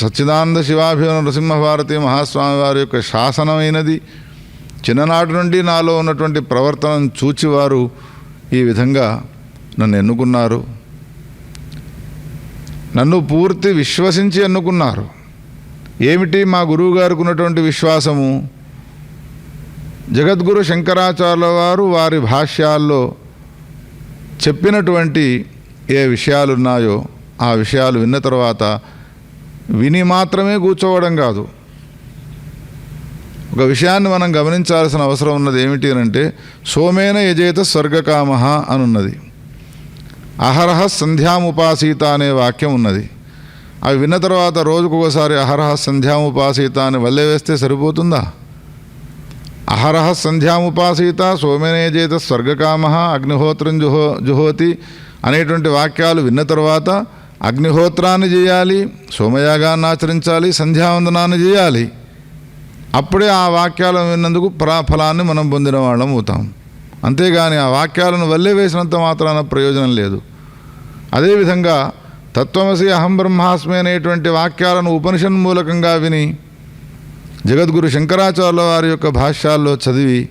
సచ్చిదానంద శివాభివ నరసింహభారతి మహాస్వామి వారి యొక్క శాసనమైనది. చిన్ననాటి నుండి నాలో ఉన్నటువంటి ప్రవర్తనను చూచివారు ఈ విధంగా నన్ను ఎన్నుకున్నారు. నన్ను పూర్తి విశ్వసించి ఎన్నుకున్నారు. ఏమిటి మా గురువు గారికి ఉన్నటువంటి విశ్వాసము? జగద్గురు శంకరాచార్యుల వారు వారి భాష్యాల్లో చెప్పినటువంటి ఏ విషయాలు ఉన్నాయో ఆ విషయాలు విన్న తర్వాత విని మాత్రమే కూర్చోవడం కాదు. ఒక విషయాన్ని మనం గమనించాల్సిన అవసరం ఉన్నది ఏమిటి అంటే సోమేన యజేత స్వర్గకామ అనున్నది. అహరహ సంధ్యాముపాసీత అనే వాక్యం ఉన్నది. అవి విన్న తర్వాత రోజుకు ఒకసారి అహరహ సంధ్యాముపాసీత అని వల్లే వేస్తే సరిపోతుందా? అహరహ సంధ్యాముపాసీత సోమేనేజేత స్వర్గకామ అగ్నిహోత్రం జుహో జుహోతి అనేటువంటి వాక్యాలు విన్న తర్వాత అగ్నిహోత్రాన్ని చేయాలి సోమయాగాన్ని ఆచరించాలి సంధ్యావందనాన్ని చేయాలి. అప్పుడే ఆ వాక్యాలను విన్నందుకు ఫలాన్ని మనం పొందిన వాళ్ళం అవుతాం. అంతేగాని ఆ వాక్యాలను వల్లే వేసినంత మాత్రాన ప్రయోజనం లేదు. అదేవిధంగా తత్వమసి అహం బ్రహ్మాస్మి అనేటువంటి వాక్యాలను ఉపనిషన్ మూలకంగా విని జగద్గురు శంకరాచార్యుల వారి యొక్క భాష్యాల్లో చదివి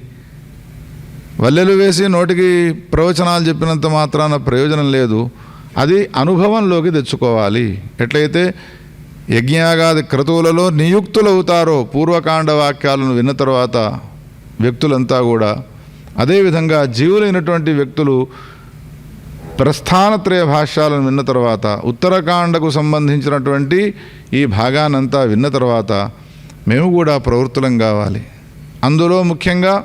వల్లెలు వేసి నోటికి ప్రవచనాలు చెప్పినంత మాత్రాన ప్రయోజనం లేదు. అది అనుభవంలోకి తెచ్చుకోవాలి. ఎట్లయితే యజ్ఞయాగాది క్రతువులలో నియుక్తులవుతారో పూర్వకాండ వాక్యాలను విన్న తర్వాత వ్యక్తులంతా కూడా అదేవిధంగా జీవులైనటువంటి వ్యక్తులు ప్రస్థానత్రయ భాష్యాలను విన్న తర్వాత ఉత్తరకాండకు సంబంధించినటువంటి ఈ భాగానంతా విన్న తర్వాత మేము కూడా ప్రవృత్తులం కావాలి. అందులో ముఖ్యంగా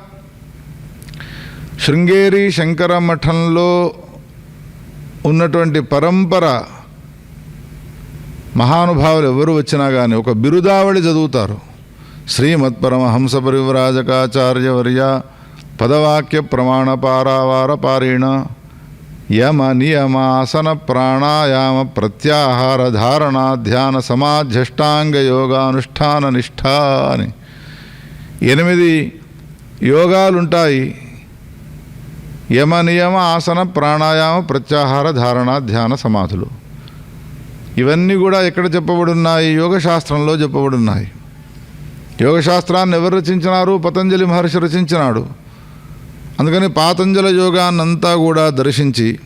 శృంగేరి శంకర మఠంలో ఉన్నటువంటి పరంపర మహానుభావులు ఎవరు వచ్చినా కానీ ఒక బిరుదావళి చదువుతారు. శ్రీమత్ పరమహంస పరివ్రాజకాచార్యవర్య పదవాక్య ప్రమాణ పారావార పారేణ యమ నియమ ఆసన ప్రాణాయామ ప్రత్యాహార ధారణ ధ్యాన సమాధ్యష్టాంగ యోగానుష్ఠాన నిష్ఠ అని ఎనిమిది యోగాలుంటాయి. యమ నియమ ఆసన ప్రాణాయామ ప్రత్యాహార ధారణ ధ్యాన సమాధులు. ఇవన్నీ కూడా ఎక్కడ చెప్పబడున్నాయి? యోగశాస్త్రంలో చెప్పబడున్నాయి. యోగశాస్త్రాన్ని ఎవరు రచించినారు? పతంజలి మహర్షి రచించినాడు. అందుకని పాతంజల యోగాన్నంతా కూడా దర్శించి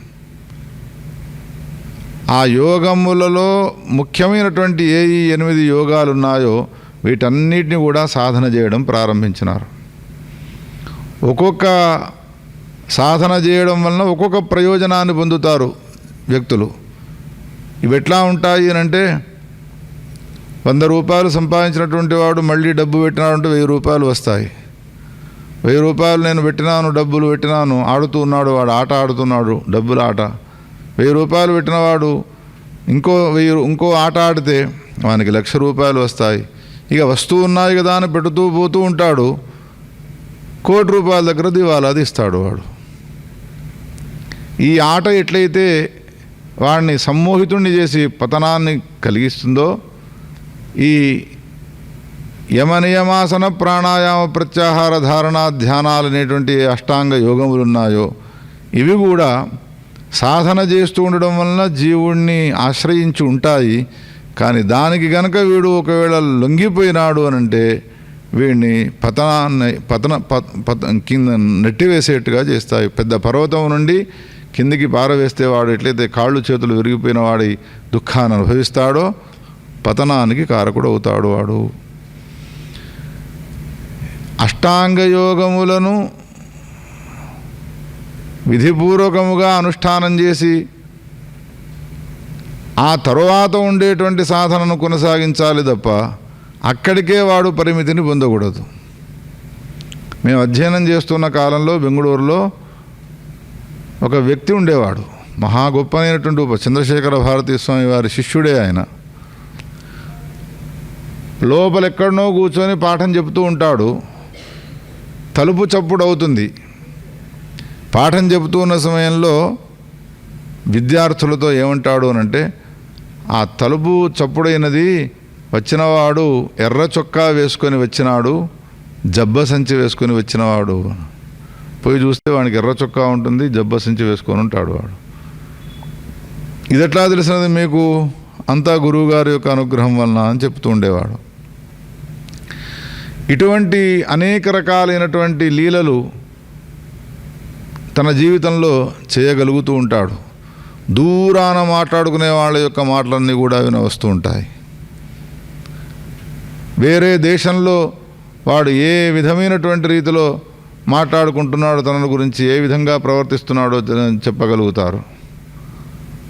ఆ యోగములలో ముఖ్యమైనటువంటి ఏ ఈ ఎనిమిది యోగాలు ఉన్నాయో వీటన్నిటిని కూడా సాధన చేయడం ప్రారంభించినారు. ఒక్కొక్క సాధన చేయడం వలన ఒక్కొక్క ప్రయోజనాన్ని పొందుతారు వ్యక్తులు. ఇవి ఎట్లా ఉంటాయి అని అంటే వంద రూపాయలు సంపాదించినటువంటి వాడు మళ్ళీ డబ్బు పెట్టినాడంటే వెయ్యి రూపాయలు వస్తాయి. వెయ్యి రూపాయలు నేను పెట్టినాను డబ్బులు పెట్టినాను ఆడుతూ ఉన్నాడు వాడు ఆట ఆడుతున్నాడు డబ్బుల ఆట. వెయ్యి రూపాయలు పెట్టినవాడు ఇంకో వెయ్యి ఇంకో ఆట ఆడితే వానికి లక్ష రూపాయలు వస్తాయి. ఇక వస్తువు ఉన్నాయి కదా అని పెడుతూ పోతూ ఉంటాడు. కోటి రూపాయల దగ్గర దివాలా ఇస్తాడు వాడు. ఈ ఆట ఎట్లయితే వాడిని సమ్మోహితుణ్ణి చేసి పతనాన్ని కలిగిస్తుందో ఈ యమనియమాసన ప్రాణాయామ ప్రత్యాహార ధారణ ధ్యానాలు అనేటువంటి అష్టాంగ యోగములు ఉన్నాయో ఇవి కూడా సాధన చేస్తూ ఉండడం వలన జీవుణ్ణి ఆశ్రయించి ఉంటాయి. కానీ దానికి గనక వీడు ఒకవేళ లొంగిపోయినాడు అని అంటే వీడిని పతనాన్ని పతన పత పత కింద నెట్టివేసేట్టుగా చేస్తాయి. పెద్ద పర్వతం నుండి కిందికి పారవేస్తే వాడు ఎట్లయితే కాళ్ళు చేతులు విరిగిపోయిన వాడి దుఃఖాన్ని అనుభవిస్తాడో పతనానికి కారకుడు అవుతాడు వాడు. అష్టాంగయోగములను విధిపూర్వకముగా అనుష్ఠానం చేసి ఆ తరువాత ఉండేటువంటి సాధనను కొనసాగించాలి తప్ప అక్కడికే వాడు పరిమితిని పొందకూడదు. మేము అధ్యయనం చేస్తున్న కాలంలో బెంగళూరులో ఒక వ్యక్తి ఉండేవాడు. మహా గొప్పనైనటువంటి ఉప చంద్రశేఖర భారతీ స్వామి వారి శిష్యుడే ఆయన. లోపల ఎక్కడనో కూర్చొని పాఠం చెబుతూ ఉంటాడు. తలుపు చప్పుడు అవుతుంది. పాఠం చెబుతూ ఉన్న సమయంలో విద్యార్థులతో ఏమంటాడు అనంటే ఆ తలుపు చప్పుడైనది వచ్చినవాడు ఎర్ర చొక్కా వేసుకొని వచ్చినాడు జబ్బ సంచి వేసుకొని వచ్చినవాడు పోయి చూస్తే వానికి ఎర్ర చొక్కా ఉంటుంది జబ్బసించి వేసుకొని ఉంటాడు వాడు. ఇది ఎట్లా తెలిసినది మీకు? అంతా గురువుగారి యొక్క అనుగ్రహం వలన అని చెప్తూ ఉండేవాడు. ఇటువంటి అనేక రకాలైనటువంటి లీలలు తన జీవితంలో చేయగలుగుతూ ఉంటాడు. దూరాన మాట్లాడుకునే వాళ్ళ యొక్క మాటలన్నీ కూడా వినవస్తూ ఉంటాయి. వేరే దేశంలో వాడు ఏ విధమైనటువంటి రీతిలో మాట్లాడుకుంటున్నాడో తన గురించి ఏ విధంగా ప్రవర్తిస్తున్నాడో చెప్పగలుగుతారు.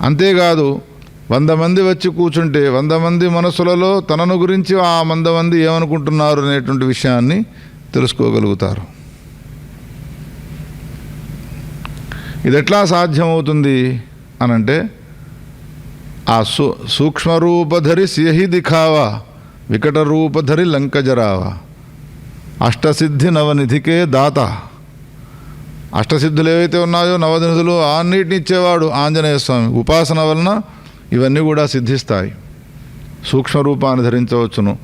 అంతేకాదు వంద మంది వచ్చి కూర్చుంటే వంద మంది మనసులలో తనను గురించి ఆ వంద మంది ఏమనుకుంటున్నారు అనేటువంటి విషయాన్ని తెలుసుకోగలుగుతారు. ఇది ఎట్లా సాధ్యమవుతుంది అనంటే ఆ సూ సూక్ష్మరూపధరి సిహి దిఖావా వికట రూపధరి లంకజరావా. అష్టసిద్ధి నవనిధికే దాత. అష్టసిద్ధులు ఏవైతే ఉన్నాయో నవనిధులు అన్నిటిని ఇచ్చేవాడు ఆంజనేయ స్వామి. ఉపాసన వలన ఇవన్నీ కూడా సిద్ధిస్తాయి. సూక్ష్మ రూపాన్ని ధరించవచ్చును.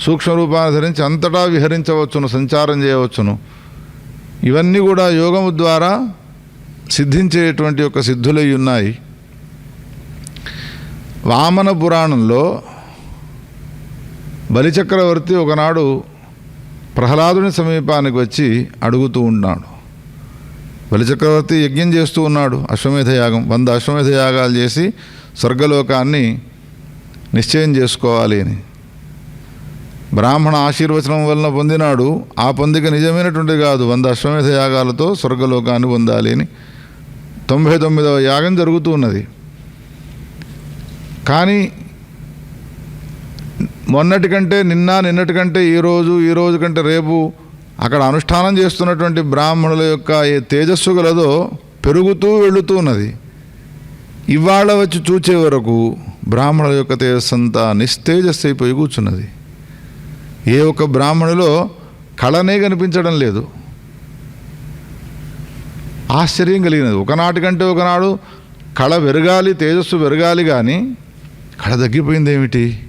సూక్ష్మ రూపాన్ని ధరించి అంతటా విహరించవచ్చును సంచారం చేయవచ్చును. ఇవన్నీ కూడా యోగము ద్వారా సిద్ధించేటువంటి యొక్క సిద్ధులై ఉన్నాయి. వామన పురాణంలో బలిచక్రవర్తి ఒకనాడు ప్రహ్లాదుని సమీపానికి వచ్చి అడుగుతూ ఉన్నాడు. బలిచక్రవర్తి యజ్ఞం చేస్తూ ఉన్నాడు. అశ్వమేధ యాగం వంద అశ్వమేధ యాగాలు చేసి స్వర్గలోకాన్ని నిశ్చయం చేసుకోవాలి అని. బ్రాహ్మణ ఆశీర్వచనం వలన పొందినాడు. ఆ పొందిక నిజమైనటువంటి కాదు. వంద అశ్వమేధ యాగాలతో స్వర్గలోకాన్ని పొందాలి అని. తొంభై తొమ్మిదవ యాగం జరుగుతూ ఉన్నది. కానీ మొన్నటి కంటే నిన్న నిన్నటి కంటే ఈరోజు ఈ రోజు కంటే రేపు అక్కడ అనుష్ఠానం చేస్తున్నటువంటి బ్రాహ్మణుల యొక్క ఏ తేజస్సు గలదో పెరుగుతూ వెళుతూ ఉన్నది. ఇవాళ వచ్చి చూచే వరకు బ్రాహ్మణుల యొక్క తేజస్సు అంతా నిస్తేజస్సు అయిపోయి కూర్చున్నది. ఏ ఒక్క బ్రాహ్మణులో కళనే కనిపించడం లేదు. ఆశ్చర్యం కలిగినది. ఒకనాటి కంటే ఒకనాడు కళ పెరగాలి తేజస్సు పెరగాలి కానీ కళ తగ్గిపోయింది ఏమిటి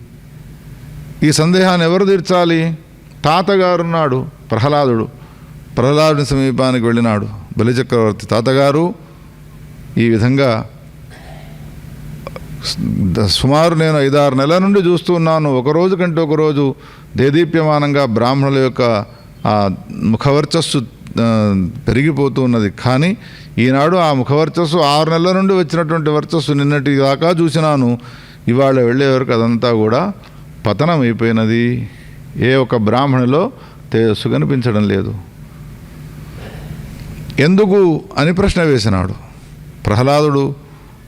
ఈ సందేహాన్ని ఎవరు తీర్చాలి? తాతగారున్నాడు ప్రహ్లాదుడు. ప్రహ్లాదుని సమీపానికి వెళ్ళినాడు బలిచక్రవర్తి తాతగారు. ఈ విధంగా సుమారు నేను ఐదారు నెలల నుండి చూస్తూ ఉన్నాను. ఒక రోజు కంటే ఒక రోజు దేదీప్యమానంగా బ్రాహ్మణుల యొక్క ఆ ముఖవర్చస్సు పెరిగిపోతూ ఉన్నది. కానీ ఈనాడు ఆ ముఖవర్చస్సు ఆరు నెలల నుండి వచ్చినటువంటి వర్చస్సు నిన్నటి దాకా చూసినాను. ఇవాళ వెళ్ళేవరకు అదంతా కూడా పతనం అయిపోయినది ఏ ఒక్క బ్రాహ్మణులో తేజస్సు కనిపించడం లేదు. ఎందుకు అని ప్రశ్న వేసినాడు. ప్రహ్లాదుడు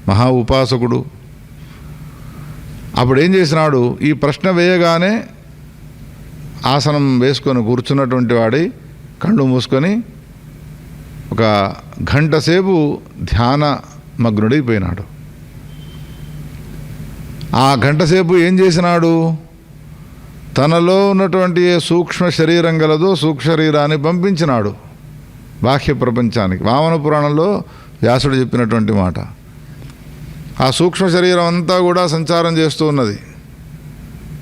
మహా ఉపాసకుడు. అప్పుడు ఏం చేసినాడు? ఈ ప్రశ్న వేయగానే ఆసనం వేసుకొని కూర్చున్నటువంటి వాడి కళ్ళు మూసుకొని ఒక గంట సేపు ధ్యాన మగ్నుడైపోయినాడు ఆ గంటసేపు ఏం చేసినాడు? తనలో ఉన్నటువంటి ఏ సూక్ష్మ శరీరం గలదో సూక్ష్మ శరీరాన్ని పంపించినాడు బాహ్య ప్రపంచానికి. వామన పురాణంలో వ్యాసుడు చెప్పినటువంటి మాట. ఆ సూక్ష్మ శరీరం అంతా కూడా సంచారం చేస్తూ ఉన్నది.